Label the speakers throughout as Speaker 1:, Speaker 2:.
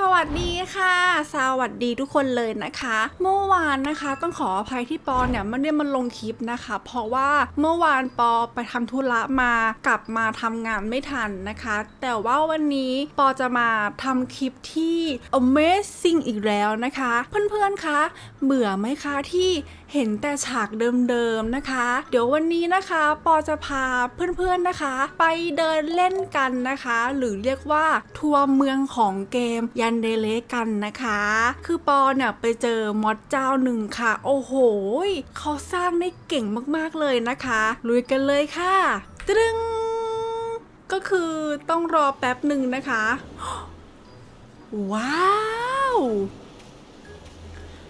Speaker 1: สวัสดีค่ะ สวัสดีทุกคนเลยนะคะ เมื่อวานนะคะต้องขออภัยที่ปอเนี่ยไม่ได้มาลงคลิปนะคะ เพราะว่าเมื่อวานปอไปทำธุระมากลับมาทำงานไม่ทันนะคะ แต่ว่าวันนี้ปอจะมาทำคลิปที่ Amazing อีกแล้วนะคะ เพื่อนๆคะเบื่อไหมคะที่เห็นแต่ฉากเดิมๆนะคะ เดี๋ยววันนี้นะคะปอจะพาเพื่อนๆนะคะ ไปเดินเล่นกันนะคะ หรือเรียกว่าทัวร์เมืองของเกมยนเดเลกันนะคะ คือปอเนี่ยไปเจอมอดเจ้าหนึ่งค่ะ โอ้โห เขาสร้างได้เก่งมากๆเลยนะคะ ลุยกันเลยค่ะ ตรึงก็คือต้องรอแป๊บหนึ่งนะคะ ว้าว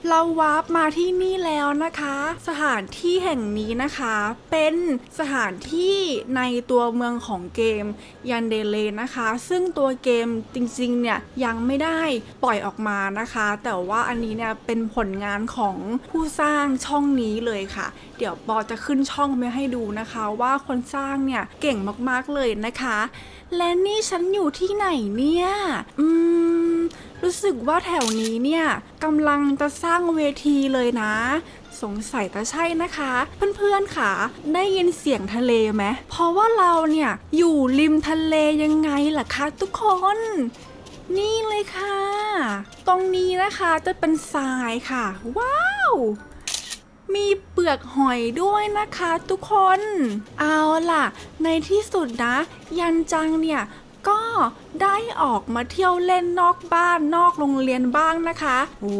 Speaker 1: เราวาร์ปมาที่นี่แล้วนะคะ สถานที่แห่งนี้นะคะ เป็นสถานที่ในตัวเมืองของเกมยันเดเลนะคะ ซึ่งตัวเกมจริงๆเนี่ยยังไม่ได้ปล่อยออกมานะคะ แต่ว่าอันนี้เนี่ยเป็นผลงานของผู้สร้างช่องนี้เลยค่ะ เดี๋ยวปอจะขึ้นช่องมาให้ดูนะคะ ว่าคนสร้างเนี่ยเก่งมากๆเลยนะคะ และนี่ฉันอยู่ที่ไหนเนี่ย อืม รู้สึกว่าแถวนี้เนี่ยกำลังจะสร้างเวทีเลยนะ สงสัยจะใช่นะคะ เพื่อนๆค่ะ ได้ยินเสียงทะเลไหมเพราะว่าเราเนี่ยอยู่ริมทะเลยังไงล่ะคะทุกคน นี่เลยค่ะ ตรงนี้นะคะจะเป็นทรายค่ะ ว้าวมีเปลือกหอยด้วยนะคะทุกคน เอาล่ะ ในที่สุดนะ ยันจังเนี่ย ก็ได้ออกมาเที่ยวเล่นนอกบ้านนอกโรงเรียนบ้างนะคะโอ้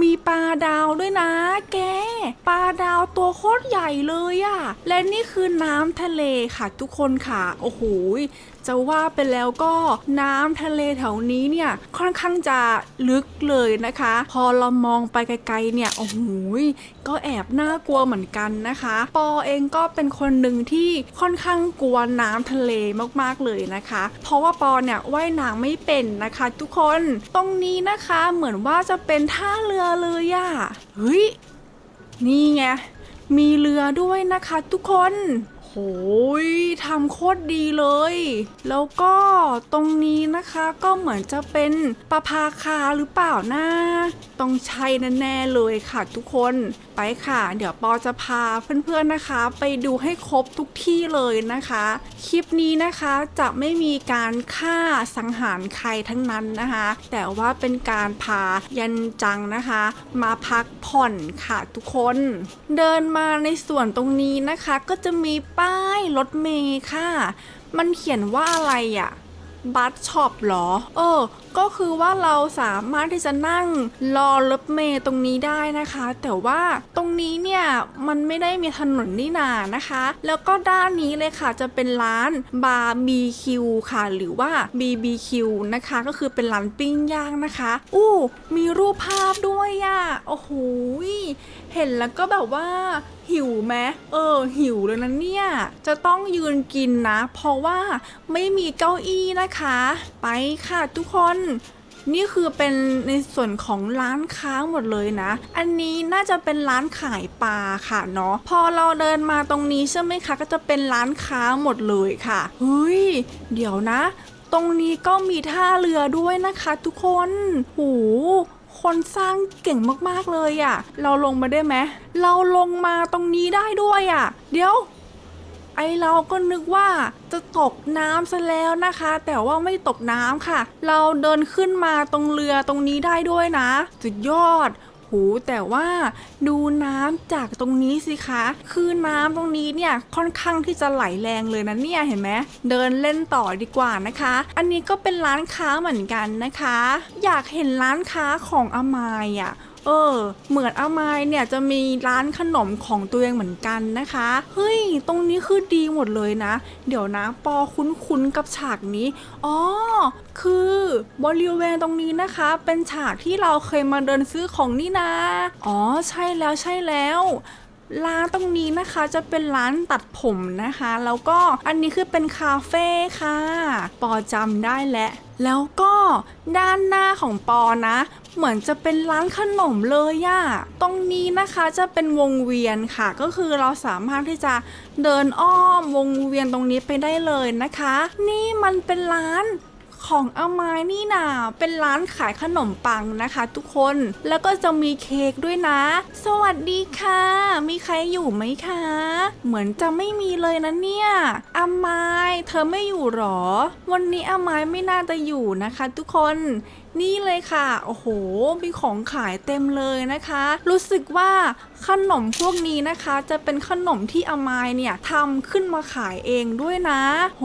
Speaker 1: มีปลาดาวด้วยนะ แก ปลาดาวตัวโคตรใหญ่เลยอะและนี่คือน้ำทะเลค่ะทุกคนค่ะ โอ้โหจะว่าไปแล้วก็น้ำทะเลแถวนี้เนี่ยค่อนข้างจะลึกเลยนะคะ พอเรามองไปไกลๆเนี่ยโอ้โหก็แอบน่ากลัวเหมือนกันนะคะ ปอเองก็เป็นคนหนึ่งที่ค่อนข้างกลัวน้ำทะเลมากๆเลยนะคะ เพราะว่าปอเนี่ยว่ายน้ำไม่เป็นนะคะ ทุกคนตรงนี้นะคะเหมือนว่าจะเป็นท่าเรือเลยอะเฮ้ยนี่ไงมีเรือด้วยนะคะ ทุกคนโหย โคตรดีเลย แล้วก็ตรงนี้นะคะก็เหมือนจะเป็นประภาคาหรือเปล่านะต้องใช่แน่ๆเลยค่ะทุกคนไปค่ะ เดี๋ยวปอจะพาเพื่อนๆนะคะ ไปดูให้ครบทุกที่เลยนะคะ คลิปนี้นะคะจะไม่มีการฆ่าสังหารใครทั้งนั้นนะคะ แต่ว่าเป็นการพายันจังนะคะ มาพักผ่อนค่ะทุกคน เดินมาในส่วนตรงนี้นะคะ ก็จะมีป้ายรถเมย์ค่ะมันเขียนว่าอะไรอะ่ะบัสช็อปหรอ เออ ก็คือว่าเราสามารถที่จะนั่งรอรถเมย์ตรงนี้ได้นะคะ แต่ว่าตรงนี้เนี่ยมันไม่ได้มีถนนนี่นานะคะ แล้วก็ด้านนี้เลยค่ะจะเป็นร้านบาร์บีคิวค่ะ หรือว่า BBQ นะคะ ก็คือเป็นร้านปิ้งย่างนะคะ อู้ มีรูปภาพด้วยอะ่ะ โอ้โหเห็นแล้วก็แบบว่า หิวไหมเออ หิวเลยนะเนี่ย จะต้องยืนกินนะ เพราะว่าไม่มีเก้าอี้นะคะ ไปค่ะทุกคนนี่คือเป็นในส่วนของร้านค้าหมดเลยนะ อันนี้น่าจะเป็นร้านขายปลาค่ะเนาะ พอเราเดินมาตรงนี้ใช่ไหมคะ ก็จะเป็นร้านค้าหมดเลยค่ะ เฮ้ย เดี๋ยวนะ ตรงนี้ก็มีท่าเรือด้วยนะคะทุกคนโห คนสร้างเก่งมากๆเลยอะ่ะ เราลงมาได้ไหมเราลงมาตรงนี้ได้ด้วยอะ่ะ เดี๋ยว ไอเราก็นึกว่าจะตกน้ำซะแล้วนะคะ แต่ว่าไม่ตกน้ำค่ะ เราเดินขึ้นมาตรงเรือตรงนี้ได้ด้วยนะสุดยอด หู แต่ว่าดูน้ำจากตรงนี้สิคะ คือน้ำตรงนี้เนี่ยค่อนข้างที่จะไหลแรงเลยนะเนี่ยเห็นไหมเดินเล่นต่อดีกว่านะคะ อันนี้ก็เป็นร้านค้าเหมือนกันนะคะ อยากเห็นร้านค้าของอามายอะ่ะ เออ เหมือนอามายเนี่ยจะมีร้านขนมของตัวเองเหมือนกันนะคะ เฮ้ย ตรงนี้คือดีหมดเลยนะ เดี๋ยวนะปอคุ้นๆกับฉากนี้ อ๋อ คือบริเวณตรงนี้นะคะ เป็นฉากที่เราเคยมาเดินซื้อของนี่นะ อ๋อ ใช่แล้วใช่แล้วร้านตรงนี้นะคะจะเป็นร้านตัดผมนะคะ แล้วก็อันนี้คือเป็นคาเฟ่ค่ะ ปอจำได้แล้วแล้วก็ด้านหน้าของปอนะ เหมือนจะเป็นร้านขนมเลยอะตรงนี้นะคะจะเป็นวงเวียนค่ะ ก็คือเราสามารถที่จะเดินอ้อมวงเวียนตรงนี้ไปได้เลยนะคะ นี่มันเป็นร้านของอาไม้นี่นาเป็นร้านขายขนมปังนะคะ ทุกคนแล้วก็จะมีเค้กด้วยนะ สวัสดีค่ะ มีใครอยู่ไหมคะ เหมือนจะไม่มีเลยนะเนี่ยอาไม้เธอไม่อยู่หรอ วันนี้อาไม้ไม่น่าจะอยู่นะคะ ทุกคนนี่เลยค่ะ โอ้โห มีของขายเต็มเลยนะคะ รู้สึกว่าขนมพวกนี้นะคะ จะเป็นขนมที่อามายเนี่ยทำขึ้นมาขายเองด้วยนะ โห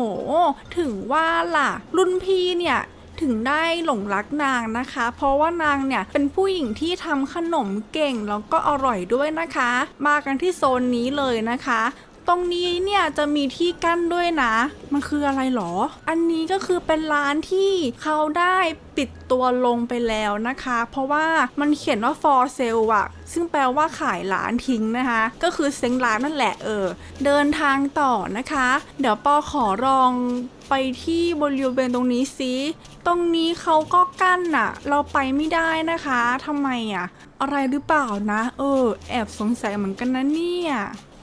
Speaker 1: ถึงว่าล่ะ รุ่นพี่เนี่ยถึงได้หลงรักนางนะคะ เพราะว่านางเนี่ยเป็นผู้หญิงที่ทำขนมเก่งแล้วก็อร่อยด้วยนะคะ มากันที่โซนนี้เลยนะคะ ตรงนี้เนี่ยจะมีที่กั้นด้วยนะ มันคืออะไรหรอ อันนี้ก็คือเป็นร้านที่เขาได้ปิดตัวลงไปแล้วนะคะ เพราะว่ามันเขียนว่า for sale อะซึ่งแปลว่าขายร้านทิ้งนะคะ ก็คือเซ็งร้านนั่นแหละเออ เดินทางต่อนะคะ เดี๋ยวปอขอลองไปที่บริเวณตรงนี้ซิตรงนี้เขาก็กั้นอะเราไปไม่ได้นะคะทำไมอะอะไรหรือเปล่านะ เออ แอบสงสัยเหมือนกันนะเนี่ย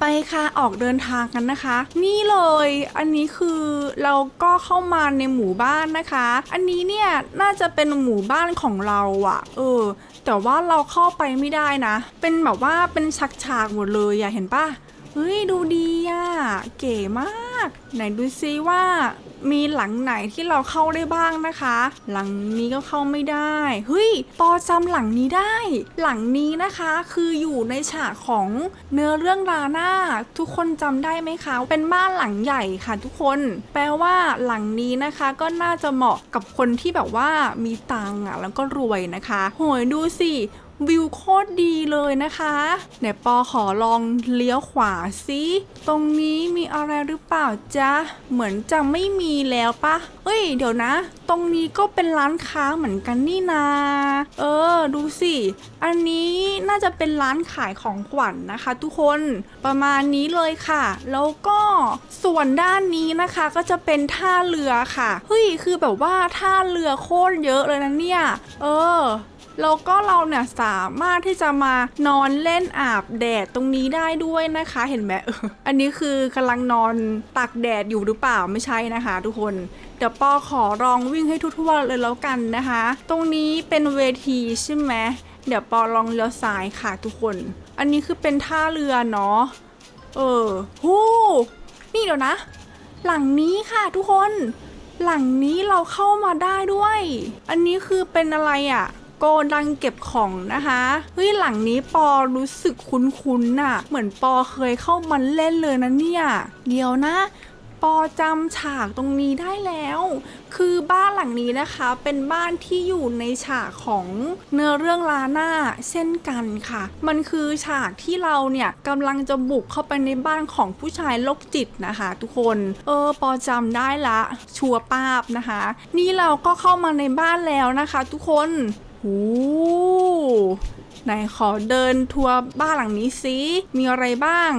Speaker 1: ไปค่ะออกเดินทางกันนะคะ นี่เลย อันนี้คือเราก็เข้ามาในหมู่บ้านนะคะ อันนี้เนี่ยน่าจะเป็นหมู่บ้านของเราอะเออ แต่ว่าเราเข้าไปไม่ได้นะ เป็นแบบว่าเป็นชักฉากหมดเลยอย่าเห็นปะ เฮ้ยดูดีอะเก๋มาก ไหนดูซิว่ามีหลังไหนที่เราเข้าได้บ้างนะคะ หลังนี้ก็เข้าไม่ได้เฮ้ยปอจำหลังนี้ได้ หลังนี้นะคะคืออยู่ในฉากของเนื้อเรื่องลาหน่าทุกคนจำได้ไหมคะเป็นบ้านหลังใหญ่ค่ะทุกคน แปลว่าหลังนี้นะคะก็น่าจะเหมาะกับคนที่แบบว่ามีตังค์อะแล้วก็รวยนะคะโหยดูสิ วิวโคตรดีเลยนะคะเดี๋ยวปอขอลองเลี้ยวขวาสิตรงนี้มีอะไรหรือเปล่าจ๊ะ เหมือนจะไม่มีแล้วปะเอ้ย เดี๋ยวนะ ตรงนี้ก็เป็นร้านค้าเหมือนกันนี่นา เออ ดูสิ อันนี้น่าจะเป็นร้านขายของขวัญนนะคะ ทุกคนประมาณนี้เลยค่ะ แล้วก็ส่วนด้านนี้นะคะก็จะเป็นท่าเรือค่ะ เฮ้ย คือแบบว่าท่าเรือโคตรเยอะเลยนะเนี่ย เออ แล้วก็เราเนี่ยสามารถที่จะมานอนเล่นอาบแดดตรงนี้ได้ด้วยนะคะ เห็นไหมเอออันนี้คือกำลังนอนตากแดดอยู่หรือเปล่าไม่ใช่นะคะ ทุกคนเดี๋ยวปอขอลองวิ่งให้ทั่วๆเลยแล้วกันนะคะ ตรงนี้เป็นเวทีใช่ไหมเดี๋ยวปอลองเลี้ยวซ้ายค่ะทุกคน อันนี้คือเป็นท่าเรือเนาะเออหูนี่เดี๋ยวนะ หลังนี้ค่ะทุกคน หลังนี้เราเข้ามาได้ด้วย อันนี้คือเป็นอะไรอะ่ะ กดังเก็บของนะคะเฮ้ยหลังนี้ปอรู้สึกคุ้นๆน่ะ เหมือนปอเคยเข้ามาเล่นเลยนะเนี่ย เดี๋ยวนะปอจำฉากตรงนี้ได้แล้ว คือบ้านหลังนี้นะคะเป็นบ้านที่อยู่ในฉากของเนื้อเรื่องลาน่าเช่นกันค่ะ มันคือฉากที่เราเนี่ยกำลังจะบุกเข้าไปในบ้านของผู้ชายโรคจิตนะคะ ทุกคน เออ ปอจำได้ละ ชัวร์ป้าบนะคะ นี่เราก็เข้ามาในบ้านแล้วนะคะ ทุกคน หูไหนขอเดินทัวร์บ้านหลังนี้สิมีอะไรบ้าง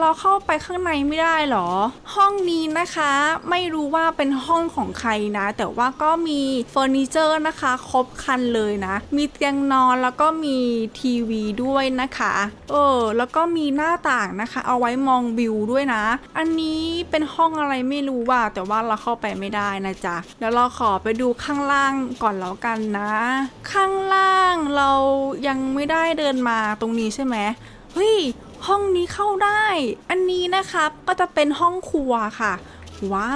Speaker 1: เราเข้าไปข้างในไม่ได้หรอ ห้องนี้นะคะไม่รู้ว่าเป็นห้องของใครนะ แต่ว่าก็มีเฟอร์นิเจอร์นะคะ ครบครันเลยนะ มีเตียงนอนแล้วก็มีทีวีด้วยนะคะเออแล้วก็มีหน้าต่างนะคะ เอาไว้มองวิวด้วยนะ อันนี้เป็นห้องอะไรไม่รู้ว่า แต่ว่าเราเข้าไปไม่ได้นะจ๊ะเดี๋ยวเราขอไปดูข้างล่างก่อนแล้วกันนะ ข้างล่างเรายังไม่ได้เดินมาตรงนี้ใช่ไหมเฮ้ย ห้องนี้เข้าได้ อันนี้นะครับก็จะเป็นห้องครัวค่ะ ว้า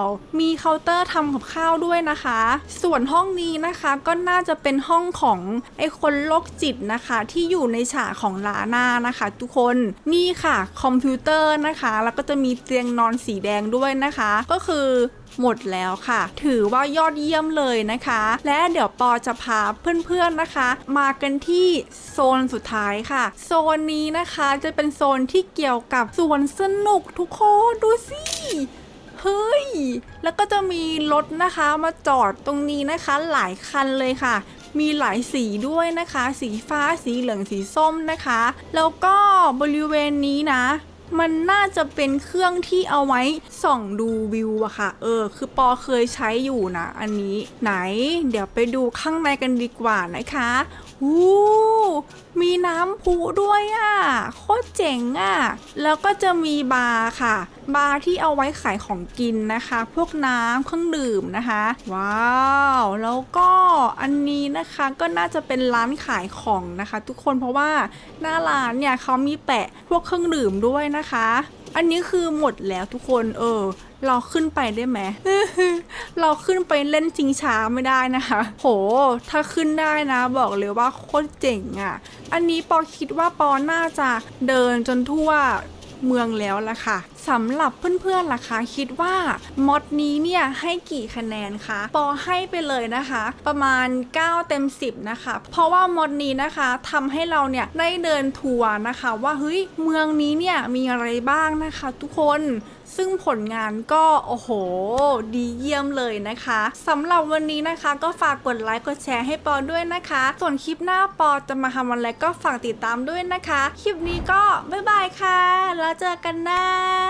Speaker 1: ว มีเคาน์เตอร์ทำกับข้าวด้วยนะคะ ส่วนห้องนี้นะคะก็น่าจะเป็นห้องของไอคนโรคจิตนะคะ ที่อยู่ในฉากของลาน่านะคะ ทุกคนนี่ค่ะ คอมพิวเตอร์นะคะ แล้วก็จะมีเตียงนอนสีแดงด้วยนะคะ ก็คือ หมดแล้วค่ะ ถือว่ายอดเยี่ยมเลยนะคะ และเดี๋ยวปอจะพาเพื่อนๆนะคะ มากันที่โซนสุดท้ายค่ะ โซนนี้นะคะจะเป็นโซนที่เกี่ยวกับสวนสนุกทุกคนดูสิเฮ้ย แล้วก็จะมีรถนะคะมาจอดตรงนี้นะคะหลายคันเลยค่ะ มีหลายสีด้วยนะคะ สีฟ้า สีเหลือง สีส้มนะคะ แล้วก็บริเวณนี้นะ มันน่าจะเป็นเครื่องที่เอาไว้ส่องดูวิวอะค่ะ เออ คือปอเคยใช้อยู่นะ อันนี้ไหน เดี๋ยวไปดูข้างในกันดีกว่านะคะวู้มีน้ำพุด้วยอะโคตรเจ๋งอะแล้วก็จะมีบาร์ค่ะ บาร์ที่เอาไว้ขายของกินนะคะ พวกน้ำเครื่องดื่มนะคะ ว้าว แล้วก็อันนี้นะคะก็น่าจะเป็นร้านขายของนะคะ ทุกคนเพราะว่าหน้าร้านเนี่ยเขามีแปะพวกเครื่องดื่มด้วยนะคะ อันนี้คือหมดแล้วทุกคนเออเราขึ้นไปได้ไหม เราขึ้นไปเล่นจิงช้าไม่ได้นะคะ โห ถ้าขึ้นได้นะ บอกเลยว่าโคตรเจ๋งอะ่ะ อันนี้ปอคิดว่าปอน่าจะเดินจนทั่วเมืองแล้วละค่ะสำหรับเพื่อนๆล่ะคะ คิดว่ามอดนี้เนี่ยให้กี่คะแนนคะปอให้ไปเลยนะคะ ประมาณ 9 เต็ม 10 นะคะ เพราะว่ามอดนี้นะคะทำให้เราเนี่ยได้เดินทัวร์นะคะ ว่าเฮ้ยเมืองนี้เนี่ยมีอะไรบ้างนะคะ ทุกคนซึ่งผลงานก็โอ้โห ดีเยี่ยมเลยนะคะสำหรับวันนี้นะคะ ก็ฝากกดไลค์กดแชร์ให้ปอด้วยนะคะ ส่วนคลิปหน้าปอจะมาทำอะไรก็ฝากติดตามด้วยนะคะ คลิปนี้ก็บ๊ายบายค่ะ แล้วเจอกันนะ